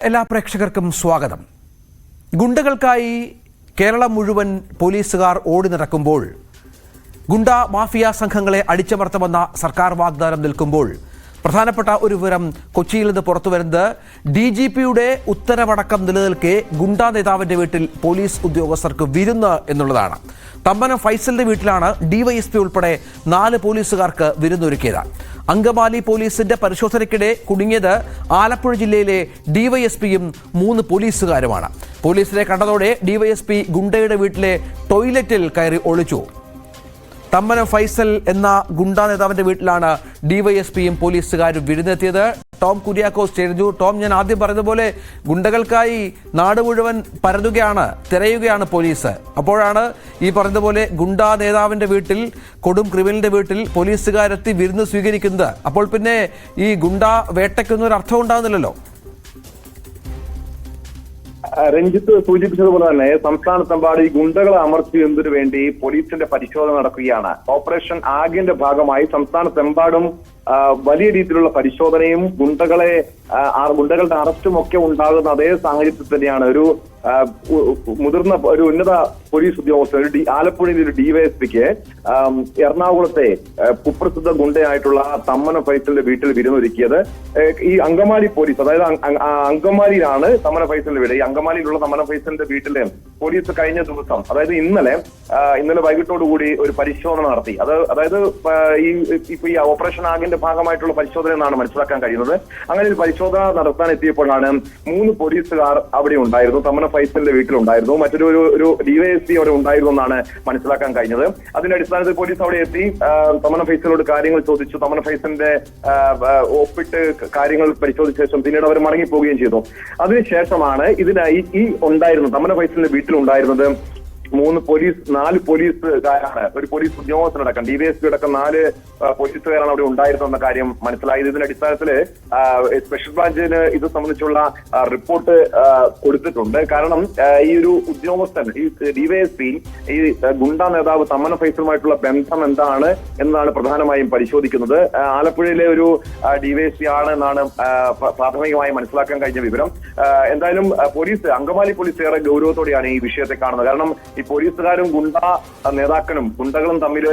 എല്ലാ പ്രേക്ഷകർക്കും സ്വാഗതം. ഗുണ്ടകൾക്കായി കേരളം മുഴുവൻ പോലീസുകാർ ഓടി നടക്കുമ്പോൾ ഗുണ്ട മാഫിയ സംഘങ്ങളെ അടിച്ചമർത്തുമെന്ന സർക്കാർ വാഗ്ദാനം നിൽക്കുമ്പോൾ പ്രധാനപ്പെട്ട ഒരു വിവരം കൊച്ചിയിൽ നിന്ന് പുറത്തു വരുന്നത്. ഡി ജി പിയുടെ ഉത്തരവടക്കം നിലനിൽക്കെ ഗുണ്ടാ നേതാവിന്റെ വീട്ടിൽ പോലീസ് ഉദ്യോഗസ്ഥർക്ക് വിരുന്ന് എന്നുള്ളതാണ്. തമ്മനം ഫൈസലിന്റെ വീട്ടിലാണ് ഡിവൈഎസ്പി ഉൾപ്പെടെ നാല് പോലീസുകാർക്ക് വിരുന്നൊരുക്കിയത്. അങ്കമാലി പോലീസിന്റെ പരിശോധനയ്ക്കിടെ കുടുങ്ങിയത് ആലപ്പുഴ ജില്ലയിലെ ഡിവൈഎസ്പിയും മൂന്ന് പോലീസുകാരുമാണ്. പോലീസിനെ കണ്ടതോടെ ഡിവൈഎസ്പി ഗുണ്ടയുടെ വീട്ടിലെ ടോയ്ലറ്റിൽ കയറി ഒളിച്ചു. തമ്മനം ഫൈസൽ എന്ന ഗുണ്ടാ നേതാവിന്റെ വീട്ടിലാണ് ഡിവൈഎസ്പിയും പോലീസുകാരും വിരുന്നെത്തിയത്. ടോം കുര്യാക്കോസ് ചേരുന്നു ടോം ഞാൻ ആദ്യം പറഞ്ഞതുപോലെ ഗുണ്ടകൾക്കായി നാട് മുഴുവൻ പരതുകയാണ് തിരയുകയാണ് പോലീസ്. അപ്പോഴാണ് ഈ പറഞ്ഞതുപോലെ ഗുണ്ടാ നേതാവിന്റെ വീട്ടിൽ കൊടും ക്രിമിനലിന്റെ വീട്ടിൽ പോലീസുകാരെത്തി വിരുന്ന് സ്വീകരിക്കുന്നത്. അപ്പോൾ പിന്നെ ഈ ഗുണ്ടാ വേട്ടയ്ക്കൊന്നും ഒരു അർത്ഥം ഉണ്ടാകുന്നില്ലല്ലോ. രഞ്ജിത്ത് സൂചിപ്പിച്ചതുപോലെ തന്നെ സംസ്ഥാനത്തെമ്പാട് ഈ ഗുണ്ടകളെ അമർത്തിയതിനു വേണ്ടി പോലീസിന്റെ പരിശോധന നടക്കുകയാണ്. ഓപ്പറേഷൻ ആഗിന്റെ ഭാഗമായി സംസ്ഥാനത്തെമ്പാടും വലിയ രീതിയിലുള്ള പരിശോധനയും ഗുണ്ടകളെ ഗുണ്ടകളുടെ അറസ്റ്റും ഒക്കെ ഉണ്ടാകുന്ന അതേ സാഹചര്യത്തിൽ തന്നെയാണ് ഒരു മുതിർന്ന ഒരു ഉന്നത പോലീസ് ഉദ്യോഗസ്ഥൻ ഒരു ആലപ്പുഴയിലെ ഒരു ഡിവൈഎസ്പിക്ക് എറണാകുളത്തെ കുപ്രസിദ്ധ ഗുണ്ടയായിട്ടുള്ള തമ്മന ഫൈസലിന്റെ വീട്ടിൽ വിരുന്നൊരുക്കിയത്. ഈ അങ്കമാലി പോലീസ് അതായത് അങ്കമാലിയിലാണ് തമ്മന ഫൈസലിന്റെ വീട്. ഈ അങ്കമാലിയിലുള്ള തമ്മന ഫൈസലിന്റെ വീട്ടിലെ പോലീസ് കഴിഞ്ഞ ദിവസം അതായത് ഇന്നലെ ഇന്നലെ വൈകിട്ടോടുകൂടി ഒരു പരിശോധന നടത്തി. അത് അതായത് ഈ ഇപ്പൊ ഈ ഓപ്പറേഷൻ ആഗിന്റെ ഭാഗമായിട്ടുള്ള പരിശോധന എന്നാണ് മനസ്സിലാക്കാൻ കഴിയുന്നത്. അങ്ങനെ ഒരു പരിശോധന നടത്താൻ എത്തിയപ്പോഴാണ് മൂന്ന് പോലീസുകാർ അവിടെ ഉണ്ടായിരുന്നു. തമ്മന ഫൈസലിന്റെ വീട്ടിലുണ്ടായിരുന്നു. മറ്റൊരു ഒരു ഒരു ഡിവൈഎസ്പി അവിടെ ഉണ്ടായിരുന്നു എന്നാണ് മനസ്സിലാക്കാൻ കഴിഞ്ഞത്. അതിന്റെ അടിസ്ഥാനത്തിൽ പോലീസ് അവിടെ എത്തി. തമന ഫൈസലോട് കാര്യങ്ങൾ ചോദിച്ചു. തമന ഫൈസലിന്റെ ഒപ്പിട്ട് കാര്യങ്ങൾ പരിശോധിച്ച ശേഷം പിന്നീട് അവർ മടങ്ങിപ്പോവുകയും ചെയ്തു. അതിനുശേഷമാണ് ഇതിനായി ഈ ഉണ്ടായിരുന്നത് തമന ഫൈസലിന്റെ വീട്ടിലുണ്ടായിരുന്നത് മൂന്ന് പോലീസ് നാല് പോലീസുകാരാണ്. ഒരു പോലീസ് ഉദ്യോഗസ്ഥനടക്കം ഡിവൈഎസ്പി അടക്കം നാല് പോലീസുകാരാണ് അവിടെ ഉണ്ടായിരുന്നെന്ന കാര്യം മനസ്സിലായത് ഇതിന്റെ അടിസ്ഥാനത്തിൽ സ്പെഷ്യൽ ബ്രാഞ്ചിന് ഇത് സംബന്ധിച്ചുള്ള റിപ്പോർട്ട് കൊടുത്തിട്ടുണ്ട്. കാരണം ഈ ഒരു ഉദ്യോഗസ്ഥൻ ഈ ഡിവൈഎസ്പി ഈ ഗുണ്ട നേതാവ് തമ്മന ഫൈസലുമായിട്ടുള്ള ബന്ധം എന്താണ് എന്നാണ് പ്രധാനമായും പരിശോധിക്കുന്നത്. ആലപ്പുഴയിലെ ഒരു ഡിവൈഎസ്പി ആണ് എന്നാണ് പ്രാഥമികമായി മനസ്സിലാക്കാൻ കഴിഞ്ഞ വിവരം. എന്തായാലും പോലീസ് അങ്കമാലി പോലീസ് ഏറെ ഗൗരവത്തോടെയാണ് ഈ വിഷയത്തെ കാണുന്നത്. കാരണം ഈ പോലീസുകാരും ഗുണ്ട നേതാക്കളും ഗുണ്ടകളും തമ്മിൽ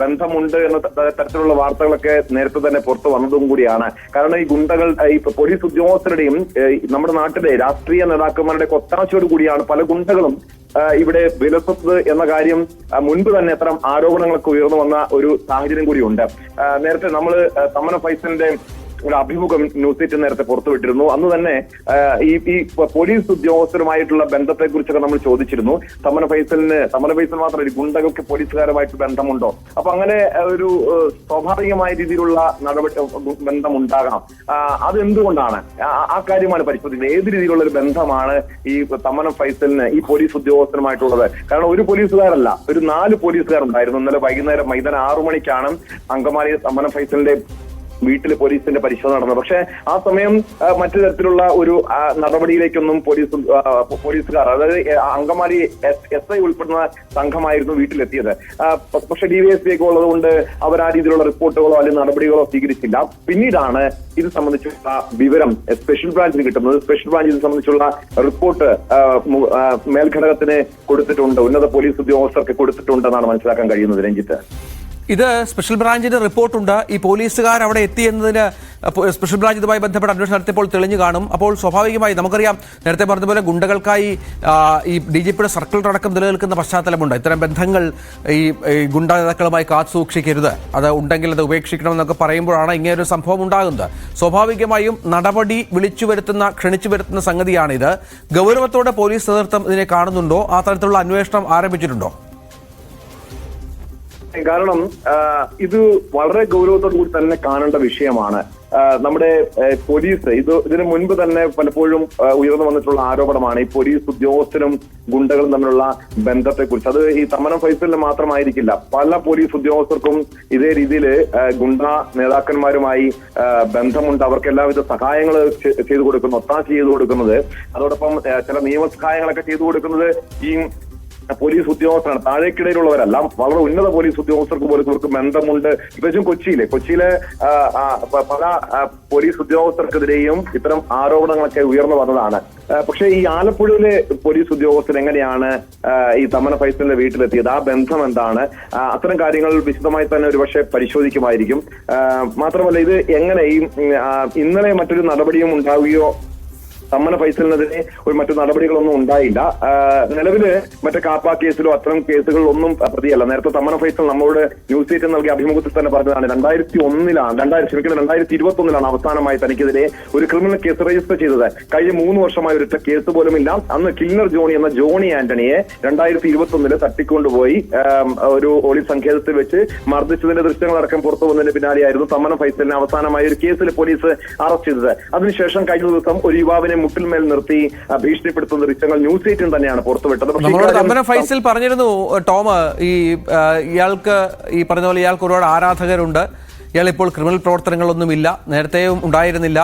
ബന്ധമുണ്ട് എന്ന തരത്തിലുള്ള വാർത്തകളൊക്കെ നേരത്തെ തന്നെ പുറത്തു വന്നതും കൂടിയാണ്. കാരണം ഈ ഗുണ്ടകൾ ഈ പോലീസ് ഉദ്യോഗസ്ഥരുടെയും നമ്മുടെ നാട്ടിലെ രാഷ്ട്രീയ നേതാക്കന്മാരുടെ ഒത്താശയോട് കൂടിയാണ് പല ഗുണ്ടകളും ഇവിടെ വിലസത്ത് എന്ന കാര്യം മുൻപ് തന്നെ അത്തരം ആരോപണങ്ങളൊക്കെ ഉയർന്നു വന്ന ഒരു സാഹചര്യം കൂടിയുണ്ട്. നേരത്തെ നമ്മൾ തമ്മന ഫൈസലിന്റെ അഭിമുഖം ന്യൂസ് എയ്റ്റ് നേരത്തെ പുറത്തുവിട്ടിരുന്നു അന്ന് തന്നെ ഈ ഈ പോലീസ് ഉദ്യോഗസ്ഥരുമായിട്ടുള്ള ബന്ധത്തെ കുറിച്ചൊക്കെ നമ്മൾ ചോദിച്ചിരുന്നു. തമന ഫൈസലിന് തമന ഫൈസൽ മാത്രമല്ല ഗുണ്ടകൾക്ക് പോലീസുകാരുമായിട്ട് ബന്ധമുണ്ടോ? അപ്പൊ അങ്ങനെ ഒരു സ്വാഭാവികമായ രീതിയിലുള്ള നടപടി ആ, അത് എന്തുകൊണ്ടാണ് ആ കാര്യമാണ് പരിശോധിക്കുന്നത്. ഏത് രീതിയിലുള്ള ഒരു ബന്ധമാണ് ഈ തമന ഫൈസലിന് ഈ പോലീസ് ഉദ്യോഗസ്ഥരുമായിട്ടുള്ളത്? കാരണം ഒരു പോലീസുകാരല്ല ഒരു നാല് പോലീസുകാരുണ്ടായിരുന്നു. ഇന്നലെ വൈകുന്നേരം മൈതാനം ആറു മണിക്കാണ് അങ്കമാലി തമന ഫൈസലിന്റെ വീട്ടിൽ പോലീസിന്റെ പരിശോധന നടന്നത് പക്ഷേ ആ സമയം മറ്റു തരത്തിലുള്ള ഒരു നടപടിയിലേക്കൊന്നും പോലീസ് പോലീസുകാർ അതായത് അങ്കമാലി എസ് ഐ ഉൾപ്പെടുന്ന സംഘമായിരുന്നു വീട്ടിലെത്തിയത്. പക്ഷെ ഡിവൈഎസ്പി ഒക്കെ ഉള്ളത് കൊണ്ട് അവർ ആ രീതിയിലുള്ള റിപ്പോർട്ടുകളോ അല്ലെങ്കിൽ നടപടികളോ സ്വീകരിച്ചില്ല. പിന്നീടാണ് ഇത് സംബന്ധിച്ചുള്ള വിവരം സ്പെഷ്യൽ ബ്രാഞ്ചിന് കിട്ടുന്നത്. സ്പെഷ്യൽ ബ്രാഞ്ച് ഇത് സംബന്ധിച്ചുള്ള റിപ്പോർട്ട് മേൽഘടകത്തിന് കൊടുത്തിട്ടുണ്ട്. ഉന്നത പോലീസ് ഉദ്യോഗസ്ഥർക്ക് കൊടുത്തിട്ടുണ്ടെന്നാണ് മനസ്സിലാക്കാൻ കഴിയുന്നത് രഞ്ജിത്ത്. ഇത് സ്പെഷ്യൽ ബ്രാഞ്ചിന്റെ റിപ്പോർട്ടുണ്ട്. ഈ പോലീസുകാർ അവിടെ എത്തിയെന്നതിന് സ്പെഷ്യൽ ബ്രാഞ്ച് ഇതുമായി ബന്ധപ്പെട്ട് അന്വേഷണം നടത്തിയപ്പോൾ തെളിഞ്ഞു കാണും. അപ്പോൾ സ്വാഭാവികമായി നമുക്കറിയാം നേരത്തെ പറഞ്ഞതുപോലെ ഗുണ്ടകൾക്കായി ഈ ഡി ജി പിയുടെ സർക്കിൾ അടക്കം നിലനിൽക്കുന്ന പശ്ചാത്തലമുണ്ട്. ഇത്തരം ബന്ധങ്ങൾ ഈ ഗുണ്ട നേതാക്കളുമായി കാത്തു സൂക്ഷിക്കരുത്. അത് ഉണ്ടെങ്കിൽ അത് ഉപേക്ഷിക്കണം എന്നൊക്കെ പറയുമ്പോഴാണ് ഇങ്ങനെ ഒരു സംഭവം ഉണ്ടാകുന്നത്. സ്വാഭാവികമായും നടപടി വിളിച്ചു വരുത്തുന്ന ക്ഷണിച്ചു വരുത്തുന്ന സംഗതിയാണിത്. ഗൗരവത്തോടെ പോലീസ് നേതൃത്വം ഇതിനെ കാണുന്നുണ്ടോ? ആ തരത്തിലുള്ള അന്വേഷണം ആരംഭിച്ചിട്ടുണ്ടോ? കാരണം ഇത് വളരെ ഗൗരവത്തോടു കൂടി തന്നെ കാണേണ്ട വിഷയമാണ്. നമ്മുടെ പോലീസ് ഇത് ഇതിനു മുൻപ് തന്നെ പലപ്പോഴും ഉയർന്നു വന്നിട്ടുള്ള ആരോപണമാണ് ഈ പോലീസ് ഉദ്യോഗസ്ഥരും ഗുണ്ടകളും തമ്മിലുള്ള ബന്ധത്തെക്കുറിച്ച്. അത് ഈ തമ്മനം ഫൈസലിന് മാത്രമായിരിക്കില്ല. പല പോലീസ് ഉദ്യോഗസ്ഥർക്കും ഇതേ രീതിയിൽ ഗുണ്ട നേതാക്കന്മാരുമായി ബന്ധമുണ്ട്. അവർക്ക് എല്ലാവിധ സഹായങ്ങൾ ചെയ്തു കൊടുക്കുന്നു ഒത്താശ ചെയ്തു കൊടുക്കുന്നത്. അതോടൊപ്പം ചില നിയമ സഹായങ്ങളൊക്കെ ചെയ്തു കൊടുക്കുന്നത് ഈ പോലീസ് ഉദ്യോഗസ്ഥരാണ്. താഴേക്കിടയിലുള്ളവരല്ല. വളരെ ഉന്നത പോലീസ് ഉദ്യോഗസ്ഥർക്ക് പോലും ഇവർക്ക് ബന്ധമുണ്ട്. പ്രത്യേകിച്ചും കൊച്ചിയിലെ കൊച്ചിയിലെ പല പോലീസ് ഉദ്യോഗസ്ഥർക്കെതിരെയും ഇത്തരം ആരോപണങ്ങളൊക്കെ ഉയർന്നു വന്നതാണ്. പക്ഷേ ഈ ആലപ്പുഴയിലെ പോലീസ് ഉദ്യോഗസ്ഥർ എങ്ങനെയാണ് ഈ തമന ഫൈസലിന്റെ വീട്ടിലെത്തിയത്? ആ ബന്ധം എന്താണ്? അത്തരം കാര്യങ്ങൾ വിശദമായി തന്നെ ഒരുപക്ഷെ പരിശോധിക്കുമായിരിക്കും. മാത്രമല്ല ഇത് എങ്ങനെ ഈ ഇന്നലെ മറ്റൊരു നടപടിയും ഉണ്ടാവുകയോ സമ്മന ഫൈസലിനെതിരെ ഒരു മറ്റു നടപടികളൊന്നും ഉണ്ടായില്ല. നിലവിൽ മറ്റേ കാപ്പ കേസിലോ അത്തരം കേസുകളിലൊന്നും പ്രതിയല്ല. നേരത്തെ സമ്മന ഫൈസൽ നമ്മളോട് ന്യൂസ് എയ്റ്റ് നൽകിയ അഭിമുഖത്തിൽ തന്നെ പറഞ്ഞതാണ് രണ്ടായിരത്തി ഒന്നിലാണ് രണ്ടായിരത്തി ക്ഷമിക്കണം രണ്ടായിരത്തി ഇരുപത്തി ഒന്നിലാണ് അവസാനമായി തനിക്കെതിരെ ഒരു ക്രിമിനൽ കേസ് രജിസ്റ്റർ ചെയ്തത്. കഴിഞ്ഞ മൂന്ന് വർഷമായി ഒരു കേസ് പോലും ഇല്ല അന്ന് കില്ലർ ജോണി എന്ന ജോണി ആന്റണിയെ രണ്ടായിരത്തി ഇരുപത്തി ഒന്നിൽ തട്ടിക്കൊണ്ടുപോയി ഒരു ഒളി സങ്കേതത്തിൽ വെച്ച് മർദ്ദിച്ചതിന്റെ ദൃശ്യങ്ങൾ അടക്കം പുറത്തു വന്നതിന് പിന്നാലെയായിരുന്നു തമ്മന ഫൈസലിനെ അവസാനമായി ഒരു കേസിൽ പോലീസ് അറസ്റ്റ് ചെയ്തത്. അതിനുശേഷം കഴിഞ്ഞ ദിവസം ഒരു യുവാവിനെ മുട്ടിന്മേൽ നിർത്തി ഭീഷണിപ്പെടുത്തുന്ന ദൃശ്യങ്ങൾ ന്യൂസ് എയ്റ്റും തന്നെയാണ് പുറത്തുവിട്ടത്. പക്ഷേ ഫൈസിൽ പറഞ്ഞിരുന്നു ടോം ഈ ഇയാൾക്ക് ഈ പറഞ്ഞ പോലെ ഇയാൾക്ക് ഒരുപാട് ആരാധകരുണ്ട്. ഇയാൾ ഇപ്പോൾ ക്രിമിനൽ പ്രവർത്തനങ്ങളൊന്നുമില്ല നേരത്തെയും ഉണ്ടായിരുന്നില്ല.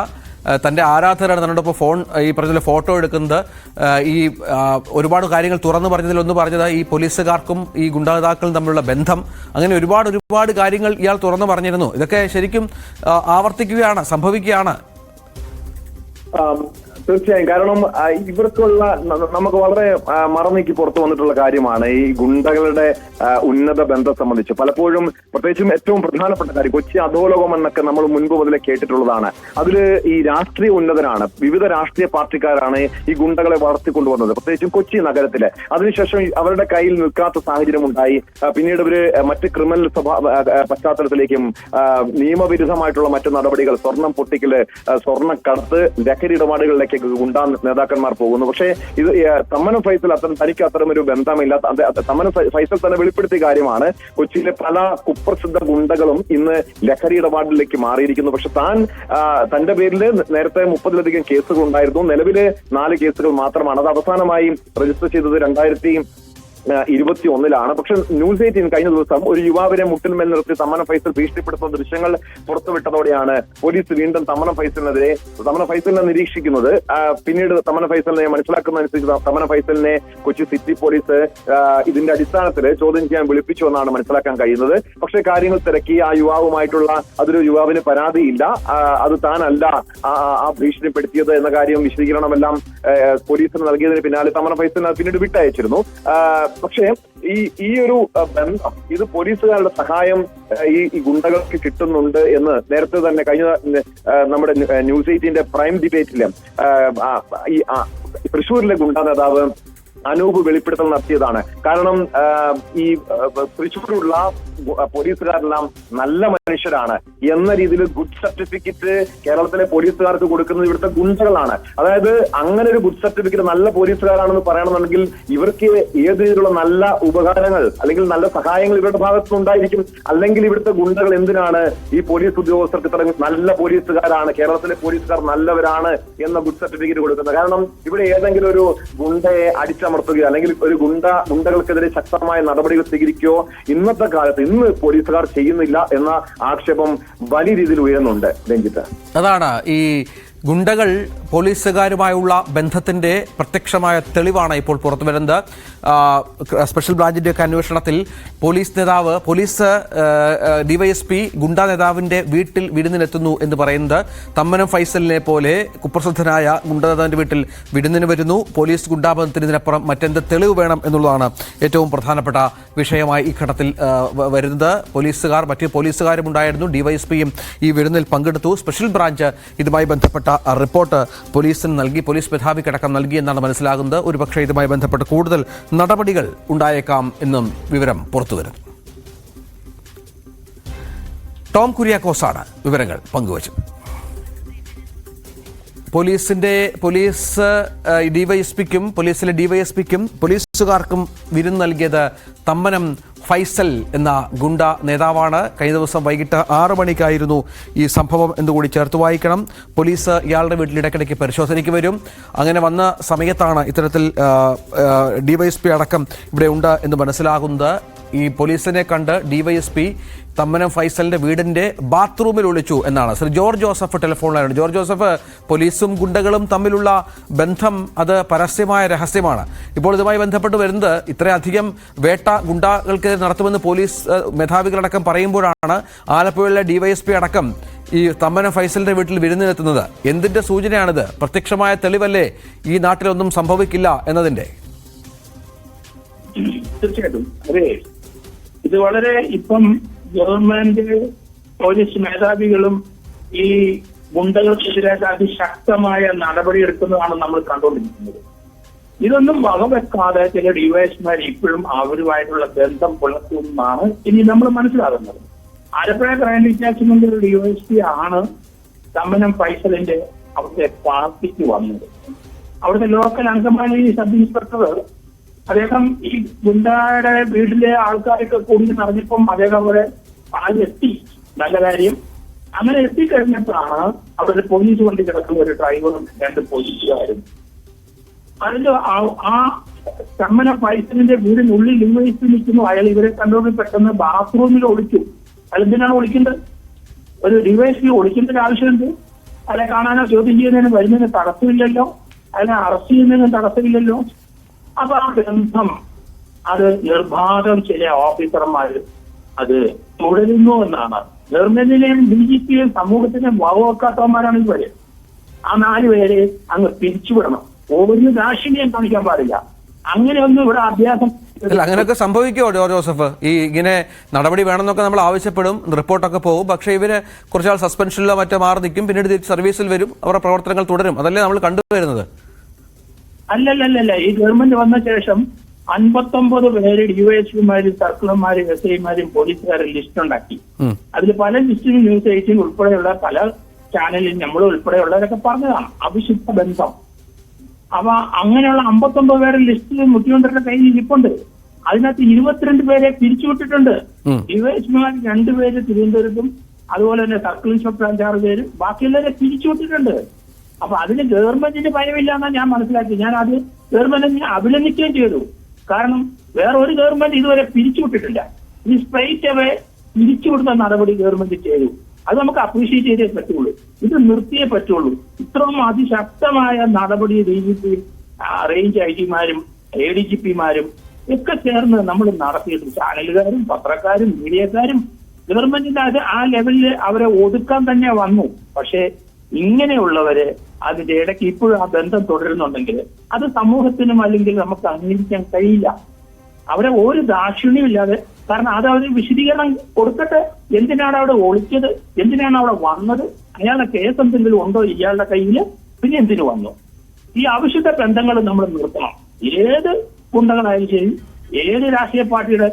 തന്റെ തന്റെ ആരാധകരാണ് തന്നോടൊപ്പം ഫോൺ ഈ പറഞ്ഞ പോലെ ഫോട്ടോ എടുക്കുന്നത്. ഈ ഒരുപാട് കാര്യങ്ങൾ തുറന്നു പറഞ്ഞതിൽ ഒന്ന് പറഞ്ഞത് ഈ പോലീസുകാർക്കും ഈ ഗുണ്ടാതാക്കളും തമ്മിലുള്ള ബന്ധം. അങ്ങനെ ഒരുപാട് ഒരുപാട് കാര്യങ്ങൾ ഇയാൾ തുറന്നു പറഞ്ഞിരുന്നു. ഇതൊക്കെ ശരിക്കും ആവർത്തിക്കുകയാണ് സംഭവിക്കുകയാണ്. തീർച്ചയായും. കാരണം ഇവർക്കുള്ള നമുക്ക് വളരെ മറന്നേക്ക് പുറത്തു വന്നിട്ടുള്ള കാര്യമാണ് ഈ ഗുണ്ടകളുടെ ഉന്നത ബന്ധം സംബന്ധിച്ച്. പലപ്പോഴും പ്രത്യേകിച്ചും ഏറ്റവും പ്രധാനപ്പെട്ട കാര്യം കൊച്ചി അധോലോകം എന്നൊക്കെ നമ്മൾ മുൻപ് മുതലേ കേട്ടിട്ടുള്ളതാണ്. അതിൽ ഈ രാഷ്ട്രീയ ഉന്നതരാണ് വിവിധ രാഷ്ട്രീയ പാർട്ടിക്കാരാണ് ഈ ഗുണ്ടകളെ വളർത്തിക്കൊണ്ടുവന്നത്. പ്രത്യേകിച്ചും കൊച്ചി നഗരത്തിലെ. അതിനുശേഷം അവരുടെ കയ്യിൽ നിൽക്കാത്ത സാഹചര്യം ഉണ്ടായി. പിന്നീട് ഇവർ മറ്റ് ക്രിമിനൽ ആ, പശ്ചാത്തലത്തിലേക്കും നിയമവിരുദ്ധമായിട്ടുള്ള മറ്റു നടപടികൾ സ്വർണം പൊട്ടിക്കൽ സ്വർണക്കടത്ത് ലഹരി ഇടപാടുകളിലേക്കൊക്കെ ഗുണ്ടാ നേതാക്കന്മാർ പോകുന്നു. പക്ഷേ ഇത് തമ്മനും ഫൈസൽ അത്തരം തനിക്ക് അത്തരം ഒരു ബന്ധമില്ല തമ്മനം ഫൈസൽ തന്നെ വെളിപ്പെടുത്തിയ കാര്യമാണ്. കൊച്ചിയിലെ പല കുപ്രസിദ്ധ ഗുണ്ടകളും ഇന്ന് ലഹരി ഇടപാടിലേക്ക് മാറിയിരിക്കുന്നു. പക്ഷെ താൻ തന്റെ പേരിൽ നേരത്തെ മുപ്പതിലധികം കേസുകൾ ഉണ്ടായിരുന്നു നിലവിലെ നാല് കേസുകൾ മാത്രമാണ്. അത് അവസാനമായി രജിസ്റ്റർ ചെയ്തത് രണ്ടായിരത്തി ഇരുപത്തി ഒന്നിലാണ് പക്ഷെ ന്യൂസ് എയ്റ്റീൻ കഴിഞ്ഞ ദിവസം ഒരു യുവാവിനെ മുട്ടിന്മേൽ നിർത്തി തമ്മന ഫൈസൽ ഭീഷണിപ്പെടുത്തുന്ന ദൃശ്യങ്ങൾ പുറത്തുവിട്ടതോടെയാണ് പോലീസ് വീണ്ടും തമ്മന ഫൈസലിനെതിരെ തമ്മന ഫൈസലിനെ നിരീക്ഷിക്കുന്നത്. പിന്നീട് തമ്മന ഫൈസലിനെ മനസ്സിലാക്കുന്നതനുസരിച്ച് തമ്മന ഫൈസലിനെ കൊച്ചി സിറ്റി പോലീസ് ഇതിന്റെ അടിസ്ഥാനത്തിൽ ചോദ്യം ചെയ്യാൻ വിളിപ്പിച്ചു എന്നാണ് മനസ്സിലാക്കാൻ കഴിയുന്നത്. പക്ഷേ കാര്യങ്ങൾ തിരക്കി. ആ യുവാവുമായിട്ടുള്ള അതൊരു യുവാവിന് പരാതിയില്ല. അത് താനല്ല ആ ഭീഷണിപ്പെടുത്തിയത് എന്ന കാര്യം വിശദീകരണമെല്ലാം പോലീസിന് നൽകിയതിന് പിന്നാലെ തമ്മന ഫൈസലിനെ പിന്നീട് വിട്ടയച്ചിരുന്നു. പക്ഷേ ഈ ഈ ഒരു ബന്ധം ഇത് പോലീസുകാരുടെ സഹായം ഈ ഗുണ്ടകൾക്ക് കിട്ടുന്നുണ്ട് എന്ന് നേരത്തെ തന്നെ കഴിഞ്ഞ നമ്മുടെ ന്യൂസ് എയ്റ്റീന്റെ പ്രൈം ഡിബേറ്റിൽ ഈ തൃശൂരിലെ ഗുണ്ട നേതാവ് അനൂപ് വെളിപ്പെടുത്തൽ നടത്തിയതാണ്. കാരണം ഈ തൃശൂരിലുള്ള പോലീസുകാരെല്ലാം നല്ല മനുഷ്യരാണ് എന്ന രീതിയിൽ ഗുഡ് സർട്ടിഫിക്കറ്റ് കേരളത്തിലെ പോലീസുകാർക്ക് കൊടുക്കുന്നത് ഇവിടുത്തെ ഗുണ്ടകളാണ്. അതായത് അങ്ങനെ ഒരു ഗുഡ് സർട്ടിഫിക്കറ്റ് നല്ല പോലീസുകാരാണെന്ന് പറയണമെന്നുണ്ടെങ്കിൽ ഇവർക്ക് ഏത് രീതിയിലുള്ള നല്ല ഉപകാരങ്ങൾ അല്ലെങ്കിൽ നല്ല സഹായങ്ങൾ ഇവരുടെ ഭാഗത്തുനിന്ന് ഉണ്ടായിരിക്കും. അല്ലെങ്കിൽ ഇവിടുത്തെ ഗുണ്ടകൾ എന്തിനാണ് ഈ പോലീസ് ഉദ്യോഗസ്ഥർക്ക് തുടങ്ങി നല്ല പോലീസുകാരാണ് കേരളത്തിലെ പോലീസുകാർ നല്ലവരാണ് എന്ന ഗുഡ് സർട്ടിഫിക്കറ്റ് കൊടുക്കുന്നത്. കാരണം ഇവിടെ ഏതെങ്കിലും ഒരു ഗുണ്ടയെ അടിച്ചമർത്തുകയോ അല്ലെങ്കിൽ ഒരു ഗുണ്ട ഗുണ്ടകൾക്കെതിരെ ശക്തമായ നടപടികൾ സ്വീകരിക്കുകയോ ഇന്നത്തെ കാലത്ത് ഇന്ന് പോലീസുകാർ ചെയ്യുന്നില്ല എന്ന ആക്ഷേപം വലിയ രീതിയിൽ ഉയരുന്നുണ്ട് രഞ്ജിത്ത്. അതാണ് ഈ ഗുണ്ടകൾ പോലീസുകാരുമായുള്ള ബന്ധത്തിന്റെ പ്രത്യക്ഷമായ തെളിവാണ് ഇപ്പോൾ പുറത്തു വരുന്നത് സ്പെഷ്യൽ ബ്രാഞ്ചിന്റെ ഒക്കെ അന്വേഷണത്തിൽ പോലീസ് നേതാവ് പോലീസ് ഡിവൈഎസ്പി ഗുണ്ട നേതാവിന്റെ വീട്ടിൽ വിരുന്നിനെത്തുന്നു എന്ന് പറയുന്നത്. തമ്മനം ഫൈസലിനെ പോലെ കുപ്രസിദ്ധനായ ഗുണ്ട നേതാവിന്റെ വീട്ടിൽ വിരുന്നിന് വരുന്നു. പോലീസ് ഗുണ്ടാബന്ധത്തിന് ഇതിനപ്പുറം മറ്റെന്ത് തെളിവ് വേണം എന്നുള്ളതാണ് ഏറ്റവും പ്രധാനപ്പെട്ട വിഷയമായി ഈ ഘട്ടത്തിൽ വരുന്നത്. പോലീസുകാർ മറ്റ് പോലീസുകാരും ഉണ്ടായിരുന്നു. ഡിവൈഎസ്പിയും ഈ വിരുന്നിൽ പങ്കെടുത്തു. സ്പെഷ്യൽ ബ്രാഞ്ച് ഇതുമായി ബന്ധപ്പെട്ട റിപ്പോർട്ട് പോലീസിന് നൽകി പോലീസ് മേധാവിക്കടക്കം നൽകി എന്നാണ് മനസ്സിലാകുന്നത്. ഒരുപക്ഷേ ഇതുമായി ബന്ധപ്പെട്ട് കൂടുതൽ നടപടികൾ ഉണ്ടായേക്കാം എന്നും വിവരം പുറത്തുവരുന്നു. ടോം കുര്യാക്കോസാണ് വിവരങ്ങൾ പങ്കുവച്ചത്. പോലീസിന്റെ പോലീസ് ഡിവൈഎസ്പിക്കും പോലീസിലെ ഡിവൈഎസ്പിക്കും പോലീസുകാർക്കും വിരുന്ന് നൽകിയത് തമ്മനം ഫൈസൽ എന്ന ഗുണ്ട നേതാവാണ് കഴിഞ്ഞ ദിവസം വൈകിട്ട് ആറു മണിക്കായിരുന്നു ഈ സംഭവം എന്നുകൂടി ചേർത്ത് വായിക്കണം. പോലീസ് ഇയാളുടെ വീട്ടിൽ ഇടയ്ക്കിടയ്ക്ക് പരിശോധനയ്ക്ക് വരും. അങ്ങനെ വന്ന സമയത്താണ് ഇത്തരത്തിൽ ഡിവൈഎസ്പി അടക്കം ഇവിടെ ഉണ്ട് എന്ന് മനസ്സിലാകുന്നത്. ഈ പോലീസിനെ കണ്ട് ഡിവൈഎസ്പി തമ്മനം ഫൈസലിന്റെ വീടിന്റെ ബാത്റൂമിൽ ഒളിച്ചു എന്നാണ്. ശ്രീ ജോർജ് ജോസഫ് ടെലിഫോണിലാണ് ജോർജ് ജോസഫ് പോലീസും ഗുണ്ടകളും തമ്മിലുള്ള ബന്ധം അത് പരസ്യമായ രഹസ്യമാണ്. ഇപ്പോൾ ഇതുമായി ബന്ധപ്പെട്ട് വരുന്നത് ഇത്രയധികം വേട്ട ഗുണ്ടകൾക്കെതിരെ നടത്തുമെന്ന് പോലീസ് മേധാവികളടക്കം പറയുമ്പോഴാണ് ആലപ്പുഴയിലെ ഡിവൈഎസ്പി അടക്കം ഈ തമ്മനം ഫൈസലിന്റെ വീട്ടിൽ വിരുന്നിനെത്തുന്നത്. എന്തിന്റെ സൂചനയാണിത്? പ്രത്യക്ഷമായ തെളിവല്ലേ ഈ നാട്ടിലൊന്നും സംഭവിക്കില്ല എന്നതിന്റെ? തീർച്ചയായിട്ടും. അതെ ഇത് വളരെ ഇപ്പം ഗവൺമെന്റ് പോലീസ് മേധാവികളും ഈ ഗുണ്ടകൾക്കെതിരെ അതിശക്തമായ നടപടി എടുക്കുന്നതാണ് നമ്മൾ കണ്ടുകൊണ്ടിരിക്കുന്നത്. ഇതൊന്നും വകവെക്കാതെ ചില ഡിവൈഎസ്മാർ ഇപ്പോഴും അവരുമായിട്ടുള്ള ബന്ധം പുലർത്തുന്നതാണ് ഇനി നമ്മൾ മനസ്സിലാകുന്നത്. ആലപ്പുഴ ക്രൈം ഡിറ്റാച്ച്മെന്റിൽ ഡിവൈഎസ്പി ആണ് തമ്മനം ഫൈസലിന്റെ അവിടുത്തെ പാർട്ടിക്ക് വന്നത്. അവിടുത്തെ ലോക്കൽ അംഗമാലി സബ് ഇൻസ്പെക്ടർ. അദ്ദേഹം ഈ ഗുണ്ടയുടെ വീട്ടിലെ ആൾക്കാരൊക്കെ കൂടി നിറഞ്ഞപ്പം അദ്ദേഹം അവിടെ ആദ്യം എത്തി നല്ല കാര്യം. അങ്ങനെ എത്തിക്കഴിഞ്ഞപ്പോഴാണ് അവിടെ പോലീസ് വണ്ടി കിടക്കുന്ന ഒരു ഡ്രൈവറും രണ്ട് പോലീസുകാരും അതിന്റെ ആ- ചമ്മന പൈസലിന്റെ വീടിനുള്ളിൽ ഇൻവൈസ് നിൽക്കുന്നു. അയാൾ ഇവരെ കണ്ടുകൊണ്ട് പെട്ടെന്ന് ബാത്റൂമിൽ ഒളിച്ചു. അയാൾ എന്തിനാണ് ഒളിക്കേണ്ടത് ഒരു ഡിവൈസിൽ ഒളിക്കേണ്ട ആവശ്യമുണ്ട് അയാളെ കാണാനോ ചോദ്യം ചെയ്യുന്നതിന് വരുന്നതിന് തടസ്സമില്ലല്ലോ. അയാളെ അറസ്റ്റ് ചെയ്യുന്നതിന് തടസ്സമില്ലല്ലോ. അപ്പൊ ആ ബന്ധം അത് നിർബാധം ചില ഓഫീസർമാർ അത് തുടരുന്നു എന്നാണ്. ഗവൺമെന്റിനെയും ബി ജെ പിയും സമൂഹത്തിനെയും വകവെക്കാത്തവന്മാരാണ് ഇവർ. ആ നാല് പേരെ അങ്ങ് പിരിച്ചുവിടണം. ഒരു ദാക്ഷിണ്യം കാണിക്കാൻ പാടില്ല. അങ്ങനെയൊന്നും ഇവിടെ അഭ്യാസം അല്ല അങ്ങനെയൊക്കെ സംഭവിക്കുമോ ജോസഫ്? ഈ ഇങ്ങനെ നടപടി വേണമെന്നൊക്കെ നമ്മൾ ആവശ്യപ്പെടും റിപ്പോർട്ടൊക്കെ പോകും പക്ഷേ ഇവർ കുറച്ചാൾ സസ്പെൻഷനിലോ മറ്റോ മാറി നിൽക്കും പിന്നീട് തിരിച്ച് സർവീസിൽ വരും അവരുടെ പ്രവർത്തനങ്ങൾ തുടരും. അതല്ലേ നമ്മൾ കണ്ടുവരുന്നത്? അല്ലല്ലല്ല ഈ ഗവൺമെന്റ് വന്ന ശേഷം അൻപത്തൊമ്പത് പേര് ഡിവൈഎസ്പിമാരും സർക്കിളർമാരും എസ് ഐമാരും പോലീസുകാരും ലിസ്റ്റ് ഉണ്ടാക്കി. അതിൽ പല ലിസ്റ്റിലും ന്യൂസ് ഏജൻസിയും ഉൾപ്പെടെയുള്ള പല ചാനലിൽ നമ്മൾ ഉൾപ്പെടെയുള്ളവരൊക്കെ പറഞ്ഞതാണ്. അവിശുദ്ധ ബന്ധം. അപ്പൊ അങ്ങനെയുള്ള അമ്പത്തൊമ്പത് പേരുടെ ലിസ്റ്റിൽ മുഖ്യമന്ത്രിയുടെ കയ്യിൽ ഇരിപ്പുണ്ട്. അതിനകത്ത് ഇരുപത്തിരണ്ട് പേരെ പിരിച്ചുവിട്ടിട്ടുണ്ട്. ഡിവൈഎസ്പിമാർ രണ്ടുപേര് തിരുവനന്തപുരത്തും അതുപോലെ തന്നെ സർക്കിൾ ഇൻസ്പെക്ടർ അഞ്ചാറ് പേര് ബാക്കിയുള്ളവരെ പിരിച്ചുവിട്ടിട്ടുണ്ട്. അപ്പൊ അതിന് ഗവൺമെന്റിന് ഭയമില്ല എന്നാണ് ഞാൻ മനസ്സിലാക്കി. ഞാൻ അത് ഗവൺമെന്റിനെ അഭിനന്ദിക്കുകയും ചെയ്തു. കാരണം വേറെ ഒരു ഗവൺമെന്റ് ഇതുവരെ പിരിച്ചുവിട്ടിട്ടില്ല. ഈ സ്ട്രൈറ്റ് അവേ പിരിച്ചുവിടുന്ന നടപടി ഗവൺമെന്റ് ചെയ്തു. അത് നമുക്ക് അപ്രീഷിയേറ്റ് ചെയ്തേ പറ്റുള്ളൂ. ഇത് നിർത്തിയേ പറ്റുള്ളൂ. ഇത്രയും അതിശക്തമായ നടപടി D G P range I ജിമാരും A D G പിമാരും ഒക്കെ ചേർന്ന് നമ്മൾ നടത്തിയത് ചാനലുകാരും പത്രക്കാരും മീഡിയക്കാരും ഗവൺമെന്റിന്റെ അത് ആ ലെവലിൽ അവരെ ഒതുക്കാൻ തന്നെ വന്നു. പക്ഷേ ഇങ്ങനെയുള്ളവര് അതിന്റെ ഇടയ്ക്ക് ഇപ്പോഴും ആ ബന്ധം തുടരുന്നുണ്ടെങ്കിൽ അത് സമൂഹത്തിനും അല്ലെങ്കിൽ നമുക്ക് അംഗീകരിക്കാൻ കഴിയില്ല. അവരെ ഒരു ദാക്ഷിണ്യം ഇല്ലാതെ കാരണം അത് അവർ വിശദീകരണം കൊടുക്കട്ടെ. എന്തിനാണ് അവിടെ ഒളിച്ചത്? എന്തിനാണ് അവിടെ വന്നത്? അയാളുടെ കേസ് എന്തെങ്കിലും ഉണ്ടോ ഇയാളുടെ കയ്യിൽ? പിന്നെ എന്തിനു വന്നു? ഈ അവിശുദ്ധ ബന്ധങ്ങൾ നമ്മൾ നിർത്തണം. ഏത് ഗുണ്ടകളായാലും ശരി ഏത് രാഷ്ട്രീയ പാർട്ടിയുടെ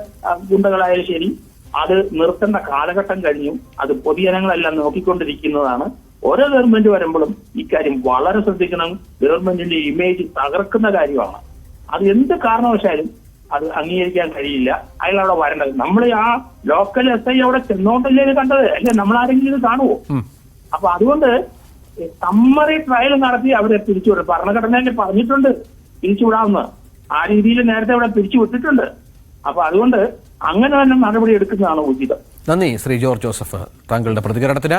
ഗുണ്ടകളായാലും ശരി അത് നിർത്തേണ്ട കാലഘട്ടം കഴിഞ്ഞു. അത് പൊതുജനങ്ങളെല്ലാം നോക്കിക്കൊണ്ടിരിക്കുന്നതാണ്. ഓരോ ഗവൺമെന്റ് വരുമ്പോഴും ഇക്കാര്യം വളരെ ശ്രദ്ധിക്കണം. ഗവൺമെന്റിന്റെ ഇമേജ് തകർക്കുന്ന കാര്യമാണ്. അത് എന്ത് കാരണവശാലും അത് അംഗീകരിക്കാൻ കഴിയില്ല. അയാൾ അവിടെ വരേണ്ടത്. നമ്മൾ ആ ലോക്കൽ എസ് ഐ അവിടെ ചെന്നോണ്ടല്ലേ ഇത് കണ്ടത്? അല്ലെ? നമ്മൾ ആരെങ്കിലും ഇത് കാണുമോ. അപ്പൊ അതുകൊണ്ട് സമ്മറി ട്രയൽ നടത്തി അവരെ പിരിച്ചുവിടും. ഭരണഘടനയിൽ പറഞ്ഞിട്ടുണ്ട് പിരിച്ചുവിടാമെന്ന്. ആ രീതിയിൽ നേരത്തെ അവിടെ പിരിച്ചുവിട്ടിട്ടുണ്ട്. അപ്പൊ അതുകൊണ്ട് അങ്ങനെ തന്നെ നടപടി എടുക്കുന്നതാണ് ഉചിതം. നന്ദി ശ്രീ ജോർജ് ജോസഫ് താങ്കളുടെ പ്രതികരണത്തിന്.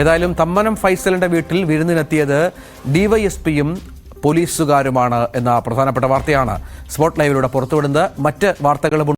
ഏതായാലും തമ്മനം ഫൈസലിന്റെ വീട്ടിൽ വിരുന്നിനെത്തിയത് ഡിവൈഎസ്പിയും പോലീസുകാരുമാണ് എന്ന പ്രധാനപ്പെട്ട വാർത്തയാണ്. സ്പോട്ട് ലൈവിലൂടെ പുറത്തുവിടുന്നത്. മറ്റ് വാർത്തകളും